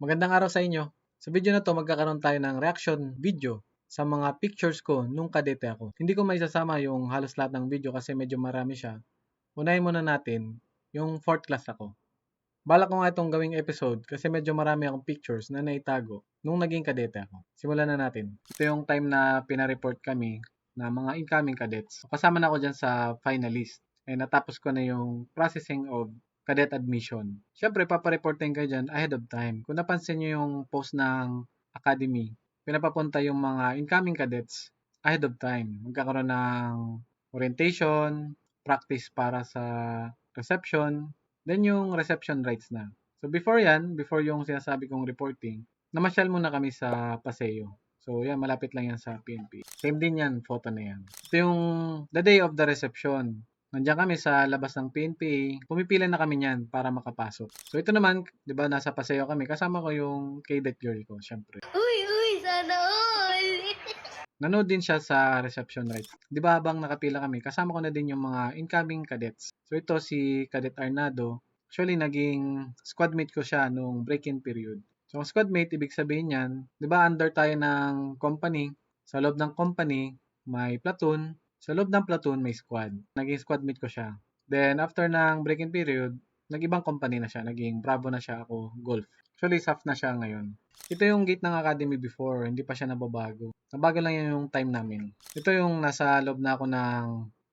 Magandang araw sa inyo. Sa video na to, magkakaroon tayo ng reaction video sa mga pictures ko nung kadete ako. Hindi ko maisasama yung halos lahat ng video kasi medyo marami siya. Unahin muna natin yung 4th class ako. Balak ko nga itong gawing episode kasi medyo marami akong pictures na naitago nung naging kadete ako. Simulan na natin. Ito yung time na pinareport kami na mga incoming cadets. Kasama na ako dyan sa finalist. Eh, natapos ko na yung processing of cadet admission. Siyempre, papareportin kayo dyan ahead of time. Kung napansin nyo yung post ng academy, pinapapunta yung mga incoming cadets ahead of time. Magkakaroon ng orientation, practice para sa reception, then yung reception rights na. So before yan, before yung sinasabi kong reporting, namasyal muna kami sa Paseo. So yan, malapit lang yan sa PNP. Same din yan, photo na yan. Ito yung the day of the reception. Nandiyan kami sa labas ng PNP. Pumipila na kami niyan para makapasok. So ito naman, 'di ba, nasa paseo kami. Kasama ko yung cadet girl ko, syempre. Uy, uy, sana all! Nanood din siya sa reception rights. 'Di ba, habang nakapila kami, kasama ko na din yung mga incoming cadets. So ito si Cadet Arnado. Actually, naging squadmate ko siya nung break-in period. So, ang squadmate, ibig sabihin yan, 'di ba, under tayo ng company. Sa loob ng company, may platoon, sa loob ng platoon, may squad. Naging squad mate ko siya. Then, after ng break-in period, nag-ibang company na siya. Naging Bravo na siya ako, Golf. Actually, SAF na siya ngayon. Ito yung gate ng academy before. Hindi pa siya nababago. Nabago lang yan yung time namin. Ito yung nasa loob na ako ng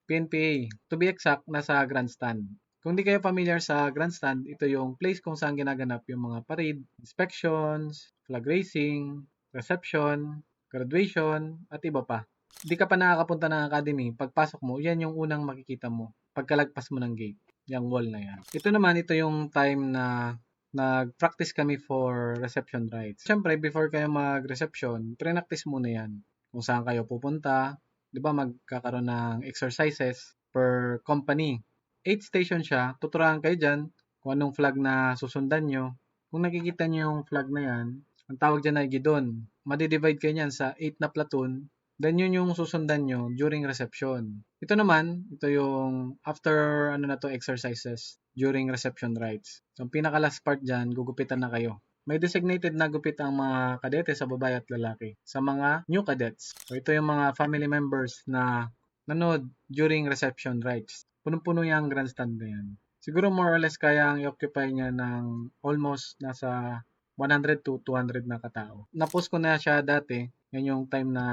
PNPA. To be exact, nasa grandstand. Kung di kayo familiar sa grandstand, ito yung place kung saan ginaganap yung mga parade, inspections, flag racing, reception, graduation, at iba pa di ka pa nakakapunta ng academy, pagpasok mo, yan yung unang makikita mo. Pagkalagpas mo ng gate, yung wall na yan. Ito naman, ito yung time na nag-practice kami for reception rights. Siyempre, before kayo mag-reception, pre-practice muna yan. Kung saan kayo pupunta, di ba magkakaroon ng exercises per company. 8 station siya, tuturuan kayo dyan kung anong flag na susundan nyo. Kung nakikita nyo yung flag na yan, ang tawag dyan ay gidon. Madidivide kayo yan sa 8 na platoon Then yun yung susundan nyo during reception. Ito naman, ito yung after ano na to exercises during reception rites. So ang pinaka last part dyan, gugupitan na kayo. May designated na gupit ang mga kadete sa babae at lalaki sa mga new cadets. So ito yung mga family members na nanood during reception rites. Punong-puno yung grandstand na yan. Siguro more or less kayang i-occupy niya ng almost nasa 100 to 200 na katao. Napost ko na siya dati yan yung time na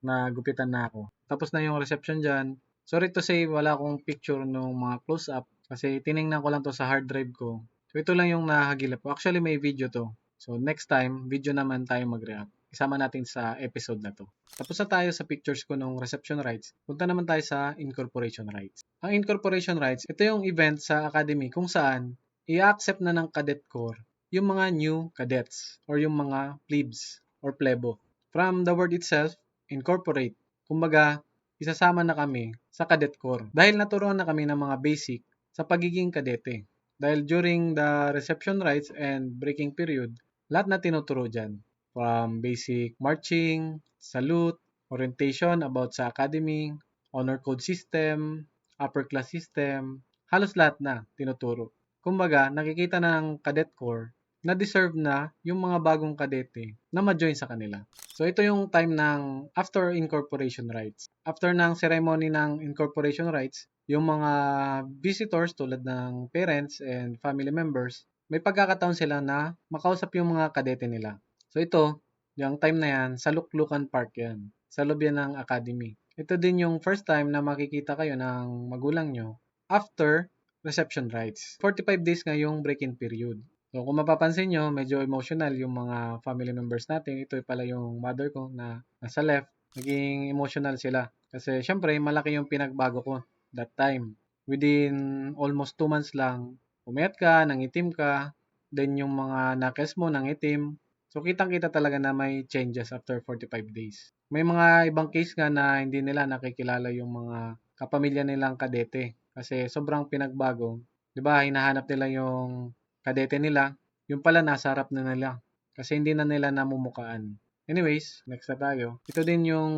nagupitan na ako. Tapos na yung reception dyan. Sorry to say, wala akong picture ng mga close-up kasi tiningnan ko lang to sa hard drive ko. So ito lang yung nahagilap ko. Actually may video to. So next time, video naman tayo mag-react. Isama natin sa episode na to. Tapos na tayo sa pictures ko ng reception rights. Punta naman tayo sa incorporation rights. Ang incorporation rights, ito yung event sa academy kung saan i-accept na ng cadet corps yung mga new cadets or yung mga plebes or plebo. From the word itself, incorporate. Kumbaga, isasama na kami sa cadet corps. Dahil naturuan na kami ng mga basic sa pagiging kadete. Dahil during the reception rites and breaking period, lahat na tinuturo dyan. From basic marching, salute, orientation about sa academy, honor code system, upper class system, halos lahat na tinuturo. Kumbaga, nakikita ng cadet corps na deserve na yung mga bagong kadete na ma-join sa kanila. So ito yung time ng after incorporation rights. After ng ceremony ng incorporation rights, yung mga visitors tulad ng parents and family members, may pagkakataon sila na makausap yung mga kadete nila. So ito, yung time na yan, sa Luklukan Park yan. Sa loob ng academy. Ito din yung first time na makikita kayo ng magulang nyo after reception rights. 45 days nga yung break-in period. So kung mapapansin nyo, medyo emotional yung mga family members natin. Ito pala yung mother ko na nasa left. Naging emotional sila. Kasi syempre, malaki yung pinagbago ko that time. Within almost 2 months lang, umayat ka, nangitim ka, then yung mga nakes mo nangitim. So kitang-kita talaga na may changes after 45 days. May mga ibang case nga na hindi nila nakikilala yung mga kapamilya nilang kadete kasi sobrang pinagbago. 'Di ba? Hinahanap nila yung kadete nila, yung pala nasa harap na nila. Kasi hindi na nila namumukaan. Anyways, next na tayo. Ito din yung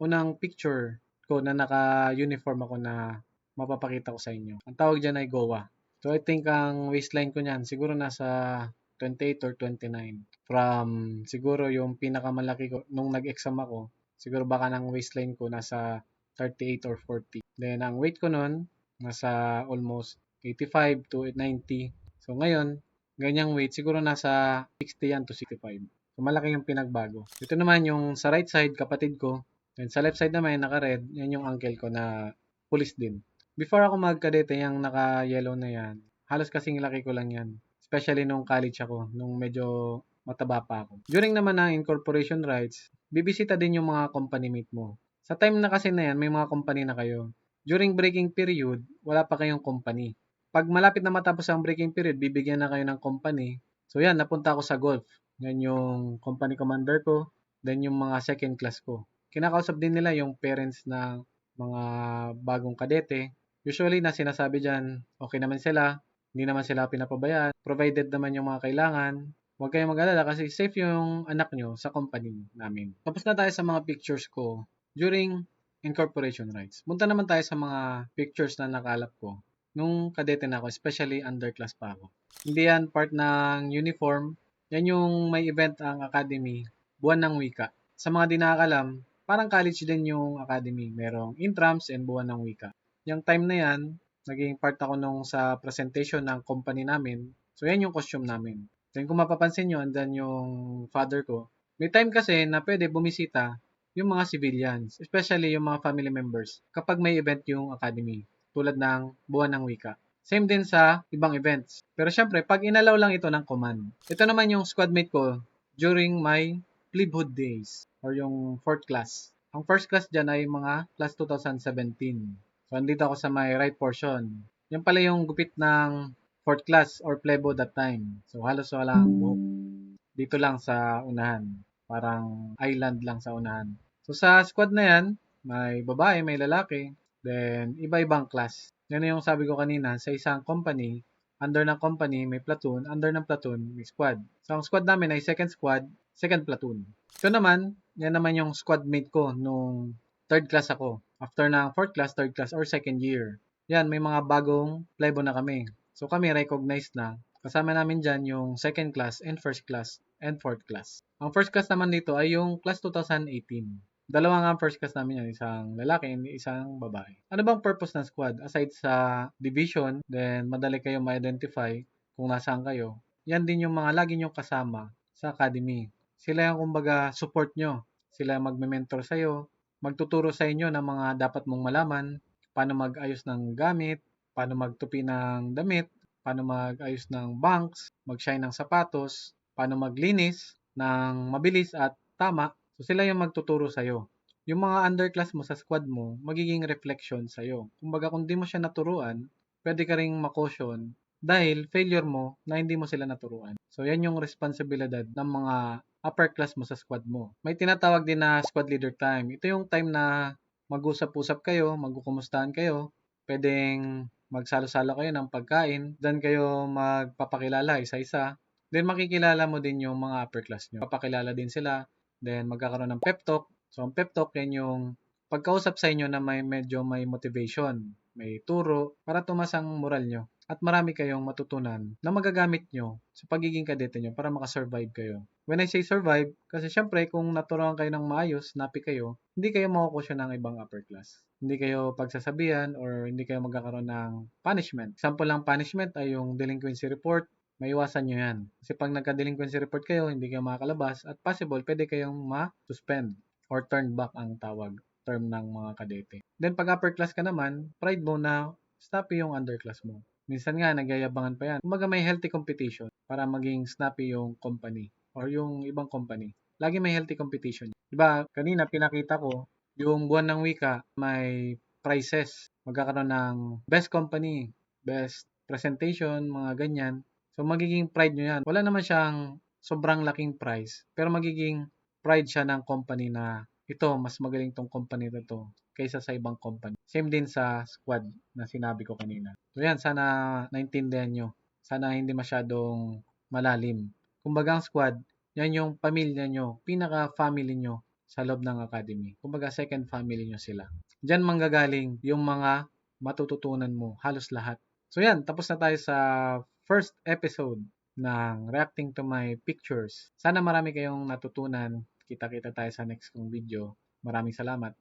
unang picture ko na naka-uniform ako na mapapakita ko sa inyo. Ang tawag dyan ay Goa. So I think ang waistline ko niyan siguro nasa 28 or 29. From siguro yung pinakamalaki ko nung nag-exam ako, siguro baka ng waistline ko nasa 38 or 40. Then ang weight ko nun nasa almost 85 to 90. So ngayon, ganyang weight siguro nasa 60 yan to 65. So malaki yung pinagbago. Ito naman yung sa right side kapatid ko. Then sa left side naman naka-red, yan yung uncle ko na police din. Before ako magkadete, yung naka-yellow na yan, halos kasing laki ko lang yan. Especially nung college ako, nung medyo mataba pa ako. During naman ng incorporation rights, bibisita din yung mga company mate mo. Sa time na kasi na yan, may mga company na kayo. During breaking period, wala pa kayong company. Pag malapit na matapos ang breaking period, bibigyan na kayo ng company. So yan, napunta ako sa golf. Yan yung company commander ko, then yung mga second class ko. Kinakausap din nila yung parents ng mga bagong kadete. Usually na sinasabi dyan, okay naman sila, hindi naman sila pinapabayaan, provided naman yung mga kailangan. Huwag kayong mag-alala kasi safe yung anak nyo sa company namin. Tapos na tayo sa mga pictures ko during incorporation rights. Punta naman tayo sa mga pictures na nakalap ko nung kadete na ako, especially underclass pa ako. Hindi yan part ng uniform. Yan yung may event ang academy, buwan ng wika. Sa mga di nakakalam, parang college din yung academy. Merong intrams and buwan ng wika. Yung time na yan, naging part ako nung sa presentation ng company namin. So, yan yung costume namin. Then, kung mapapansin nyo, andan yung father ko. May time kasi na pwede bumisita yung mga civilians, especially yung mga family members, kapag may event yung academy, tulad ng buwan ng wika. Same din sa ibang events. Pero syempre, pag inalaw lang ito ng command. Ito naman yung squadmate ko during my plebhood days or yung fourth class. Ang first class dyan ay mga class 2017. So, andito ako sa my right portion. Yan pala yung gupit ng fourth class or plebo that time. So, halos walang buhok. Dito lang sa unahan. Parang island lang sa unahan. So, sa squad na yan, may babae, may lalaki, then iba-ibang class. Yan yung sabi ko kanina, sa isang company, under ng company, may platoon, under ng platoon, may squad. So, ang squad namin ay second squad, second platoon. Ito naman, yan naman yung squad mate ko nung third class ako. After ng fourth class, third class, or second year. Yan, may mga bagong plebo na kami. So kami recognized na. Kasama namin dyan yung second class and first class and fourth class. Ang first class naman dito ay yung class 2018. Dalawa nga first class namin yan, isang lalaki and isang babae. Ano bang purpose ng squad? Aside sa division, then madali kayo ma-identify kung nasaan kayo. Yan din yung mga lagi nyong kasama sa academy. Sila yung kumbaga support nyo. Sila magme-mentor sa'yo, magtuturo sa inyo ng mga dapat mong malaman, paano mag-ayos ng gamit, paano magtupi ng damit, paano mag-ayos ng banks, mag-shine ng sapatos, paano maglinis ng mabilis at tama. So sila yung magtuturo sa'yo. Yung mga underclass mo sa squad mo, magiging reflection sa'yo. Kumbaga kung di mo siya naturuan, pwede ka ring makosyon dahil failure mo na hindi mo sila naturuan. So yan yung responsibilidad ng mga upper class mo sa squad mo. May tinatawag din na squad leader time. Ito yung time na mag-usap-usap kayo, magkukumustahan kayo, pwedeng magsalo-salo kayo ng pagkain, then kayo magpapakilala isa-isa, then makikilala mo din yung mga upper class nyo. Papakilala din sila, then magkakaroon ng pep talk. So, ang pep talk yan yung pagkausap sa inyo na may medyo may motivation, may turo, para tumasang moral nyo at marami kayong matutunan na magagamit nyo sa pagiging kadete nyo para makasurvive kayo. When I say survive, kasi syempre kung naturuan kayo ng maayos, napi kayo, hindi kayo makukusya ng ibang upper class. Hindi kayo pagsasabihan or hindi kayo magkakaroon ng punishment. Example lang punishment ay yung delinquency report, maiwasan nyo yan. Kasi pag nagka-delinquency report kayo, hindi kayo makakalabas at possible, pwede kayong ma-suspend or turn back ang tawag term ng mga kadete. Then pag upper class ka naman, pride mo na snappy yung underclass mo. Minsan nga, nagyayabangan pa yan. Kumbaga may healthy competition para maging snappy yung company or yung ibang company. Lagi may healthy competition. Diba, kanina pinakita ko, yung buwan ng wika, may prizes. Magkakaroon ng best company, best presentation, mga ganyan. So, magiging pride nyo yan. Wala naman siyang sobrang laking prize, pero magiging pride siya ng company na ito, mas magaling tong company na to kaysa sa ibang company. Same din sa squad na sinabi ko kanina. So yan, sana naintindihan nyo. Sana hindi masyadong malalim. Kumbaga ang squad, yan yung pamilya nyo, pinaka-family nyo sa loob ng academy. Kumbaga second family nyo sila. Diyan manggagaling yung mga matututunan mo, halos lahat. So yan, tapos na tayo sa first episode ng reacting to my pictures. Sana marami kayong natutunan. Kita-kita tayo sa next kong video. Maraming salamat.